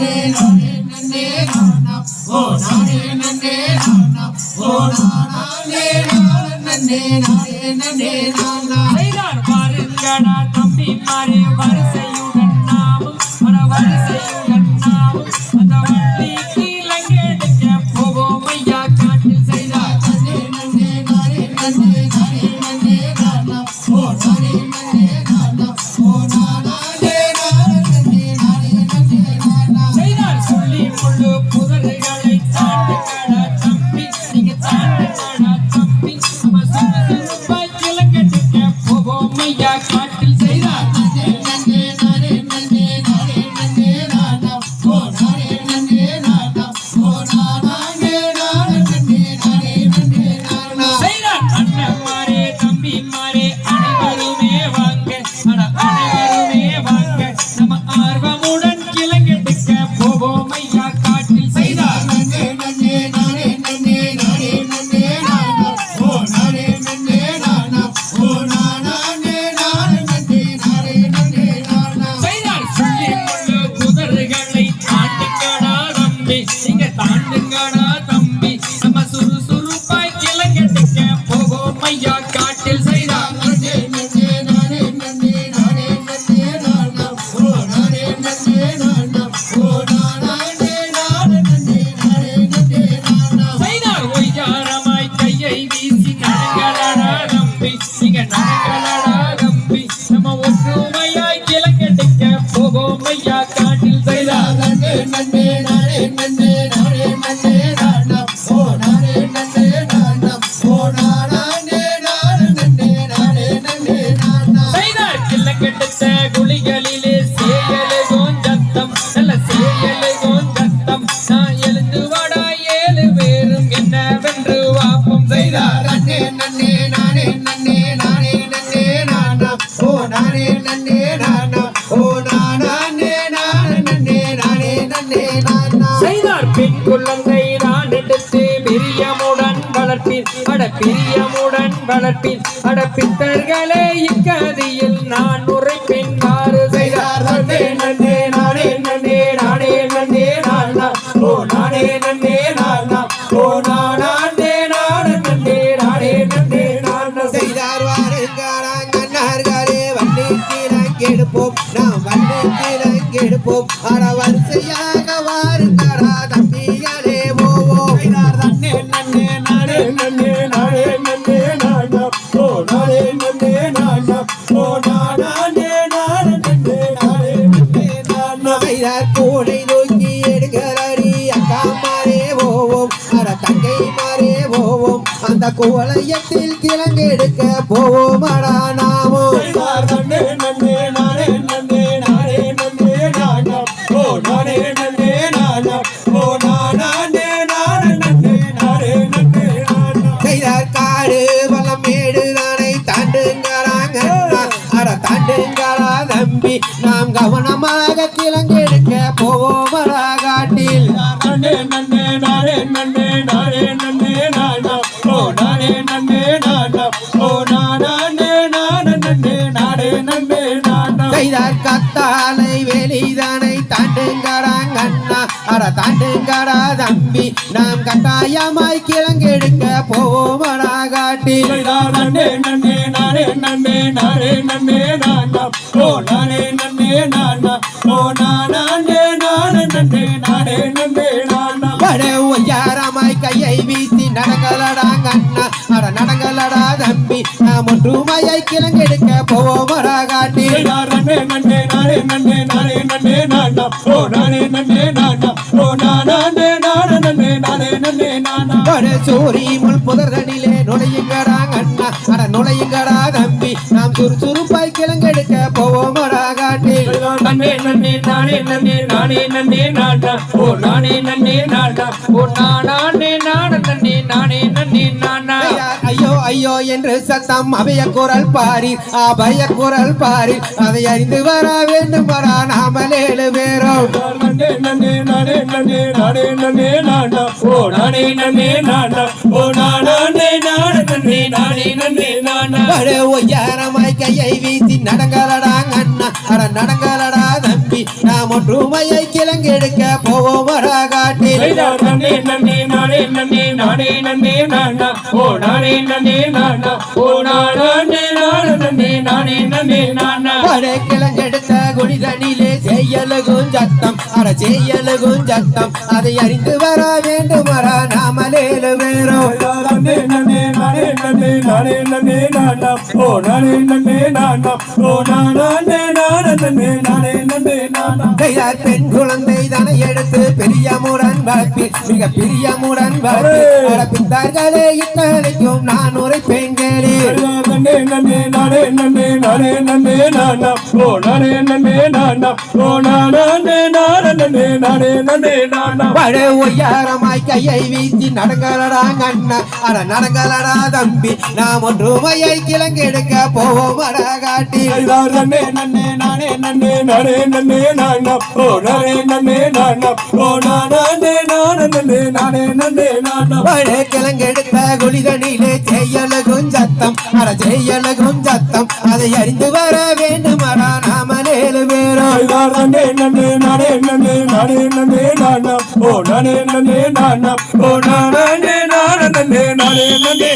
நன்னே நானே நன்னே நானா ஓ நானே நன்னே நானா ஓ நானே நன்னே நானே நன்னே நானா பாருங்கடா தம்பி மாறி வரு ஒற்றுமையாய் கிழக்கெடுக்க போவோம் ஐயா காட்டில் செய்தார். நன்னே நன்னே நானே நன்னே பிரியமுடன் வளர்ப்பீர் அட பிரியமுடன் வளர்ப்பீர் அட பித்தர்களே இக்கதியில் நான் உரைப்பேன். மாறு செய்தார் நன்றே நன்றே நானே நன்றே நானே நன்றே நானா ஓ நானே நன்றே நானா ஓ நானே நானே நன்றே நானே நன்றே நானா செய்தார் வாருங்காராங் கண்ணார்களே வண்டி கீழங்கெடுப்போம் நாம் வண்டி கீழங்கெடுப்போம் அட வைரார் கூடை நோக்கி எடுக்கிறாரி அக்கா மாறே போவோம் அட தங்கை மாறே போவோம் அந்த கோலயத்தில் கிழங்கு எடுக்க போவோம் அடானா நம்பி நாம் கவனமாக கிழங்கெடுக்க போவோம் அடா அட தாண்டுங்கடா தம்பி நாம் கட்டாயமாய் கிழங்கெடுக்க போவோம் அடா காட்டில் நன்னே நன்னே நானே நன்னே நானே நன்னே நானா ஓ நானே நன்னே நானா ஓ நானே நானே நன்னே நானே நன்னே நானா வட ஒய்யாரமாய் கையை வீசி நடங்கலடாங்க அண்ணா அட நடங்கலடா தம்பி நாம் ஒன்றுமையை கிழங்கெடுக்க போவோம் அடா காட்டில் நன்னே நன்னே நானே நன்னே நானே நன்னே நானா ஓ நானே நன்னே நன்னே நானா? வட சூரி முள் புதர்தனிலே நுழையுங்கடாங்க அண்ணா. அட நுழையுங்கடா தம்பி. நாம் சுறுசுறுப்பாய் கிழங்கெடுக்க போவோம் அடா காட்டில் நன்னே நானே நன்னே நானே நன்னே நானா? ஓ நானே நன்னே நானா? ஓ நானே நானே நன்னே நானே நன்னே நானா? ஐயா, என்று சத்தம் அபய குரல் பாரில் அபய குரல் பாரில் அதை அறிந்து வர வேண்டும் வரா நாமல் ஏழு வட ஒய்யாரமாய் கையை வீசி நடங்கலடா அண்ணா. அட நடங்கலடா தம்பி. நாம் ஒற்றுமையை கிழங்கெடுக்க போவோம் நன்னே நானே நன்னே நானே? நானா ஓ நானே நன்னே நானா? ஓ நானே? நானே? நன்னே நானே நன்னே நானா? குடிதனிலே செய்யலகும் சத்தம். அட செய்யலகும் சத்தம். அதை அறிந்து வர வேண்டும் வர நாமலே நானே நானே நன்னே நானா ஓ நானே நன்னே நானா ஓ நானே நானே நன்னே நானே நன்னே நானா கையார் பெண் குழந்தை தனை எடுத்து பெரியமுடன் வளர்ப்பி மிக பிரியமுடன் வளர்ப்பி வளர்ப்பித்தார்களே இத்தனைக்கும் நான் ஒரு பெண்களே நன்னே நன்னே நானே நன்னே நானே நன்னே நானா ஓ நானே நன்னே நானா ஓ நானே நானே நன்னே நானே நன்னே நானா பட ஒய்யாரமாய் கையை வீசி நடங்கலடா அண்ணா அட நடங்கலடா தம்பி நாம் ஒன்றுமையை கிழங்கெடுக்க போவோம் அட காட்டி. ஐதார் நன்னே நன்னே நானே நன்னே நானே நன்னே நானா ஓ நானே நன்னே நானா ஓ நானே நானே நன்னே நானே நன்னே நானா. பட கிழங்கெடுத்த குளிதனிலே செய்யலகும் சத்தம். அட செய்யலகும் சத்தம். அதை அறிந்து வர வேண்டும் அட நாமலேலு வேறோம் ஐதார் நன்னே நன்னே நானே நன்னே நானே நன்னே நானா ஓ நானே நன்னே நானா ஓ நானே நானே நானே நன்னே